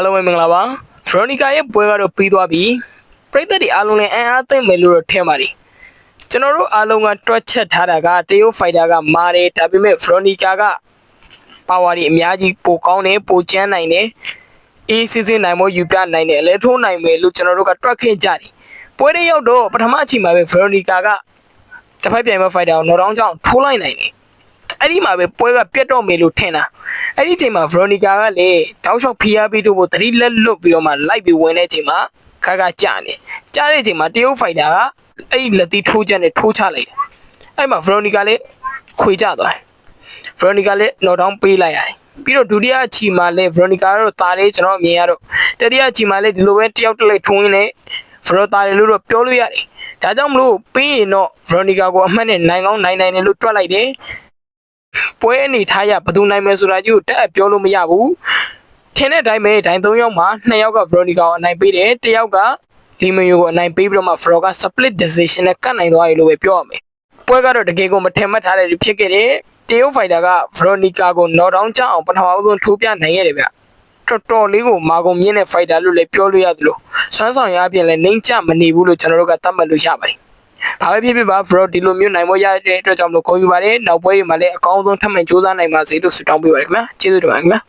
အားလုံးပဲမင်္ဂလာပါဖရိုနီကာရဲ့ပွဲကတော့ပြီးသွားပြီပရိသတ်တွေအားလုံးလည်းအံ့အားသင့်မယ်လို့တော့ထင်ပါတယ်ကျွန်တော်တို့အားလုံးကတွက်ချက်ထားတာကတရုတ်ဖိုက်တာကမာတယ်ဒါပေမဲ့ဖရိုနီကာကပါဝါတွေအများကြီးပိုကောင်းတယ်ပိုကျန်းနိုင်တယ်အေးစစ်စစ်နိုင်မို့ယူပြနိုင်တယ်အလဲထိုးနိုင်မယ်လို့ကျွန်တော်တို့ကတွက်ခဲ့ကြတယ်ပွဲတွေရောက်တော့ပထမအချိန်မှာပဲဖရိုနီကာကတစ်ဖက်ပြိုင်မဲ့ဖိုက်တာကိုနော်တောင်းကြောင့်ထိုးလိုက်နိုင်တယ်အဲ့ဒီမှာပဲပွဲကပြတ်တော့မယ်လို့ထင်တာ အဲ့ဒီချိန်မှာဗရိုနီကာကလည်းတောက်လျှောက်ဖီးယားပြီးတော့သတိလက်လွတ်ပြီးတော့မှလိုက်ပြီးဝင်တဲ့ချိန်မှာခါခါကြာနေကြာတဲ့ချိန်မှာတရုတ်ဖိုက်တာကအဲ့ဒီလက်သီးထိုးချက်နဲ့ထိုးချလိုက်တယ်အဲ့မှာဗရိုနီကာလည်းခွေကြသွားတယ်ဗရိုနီကာလည်းနော်ဒေါင်းပေးလိုက်ရတယ်ပြီးတော့ဒုတိယအချီမှာလည်းဗရိုနီကာကတော့တာလေးကျွန်တော်မြင်ရတော့တတိယအချီမှာလည်းဒီလိုပဲတယောက်တစ်လက်ထုံးရင်းနဲ့ဗရိုတာလေးလို့တော့ပြောလို့ရတယ်ဒါကြောင့်မလို့ပြီးရင်တော့ဗရိုနီကာကိုအမှတ်နဲ့နိုင်ကောင်းနိုင်နိုင်တယ်လို့တွက်လိုက်တယ် ပွဲအနေထားရဘယ်သူနိုင်မယ်ဆိုတာကြီးကိုတက်အပ်ပြောလို့မရဘူးထင်တဲ့အတိုင်းပဲဒိုင်၃ယောက်မှာ၂ယောက်က Veronica ကိုအနိုင်ပေးတယ်တစ်ယောက်ကလီမယိုကိုအနိုင်ပေးပြီးတော့မှ Frog က split decision နဲ့ကတ်နိုင်သွားတယ်လို့ပဲပြောရမယ်ပွဲကတော့တကယ်ကိုမထင်မှတ်ထားတဲ့လူဖြစ်ခဲ့တယ်တရုတ်ဖိုက်တာက Veronica ကို knock down ချအောင်ပထမဆုံးထိုးပြနိုင်ရတယ်ဗျတော်တော်လေးကိုမာကုန်မြင့်တဲ့ fighter လို့လည်းပြောလို့ရတယ်လို့စွမ်းဆောင်ရအပြင်လည်းနှိမ့်ချမနေဘူးလို့ကျွန်တော်တို့ကသတ်မှတ်လို့ရပါတယ် ဘာပဲဖြစ်ဖြစ်ပါ bro ဒီလိုမျိုးနိုင်မရတဲ့အတွက်ကြောင့်မလို့ခေါ်ယူပါတယ်နောက်ပွဲတွေမှာလည်းအကောင်းဆုံးထပ်မံစူးစမ်းနိုင်ပါစေလို့ဆုတောင်းပေးပါရခင်ဗျာကျေးဇူးတင်ပါတယ်ခင်ဗျာ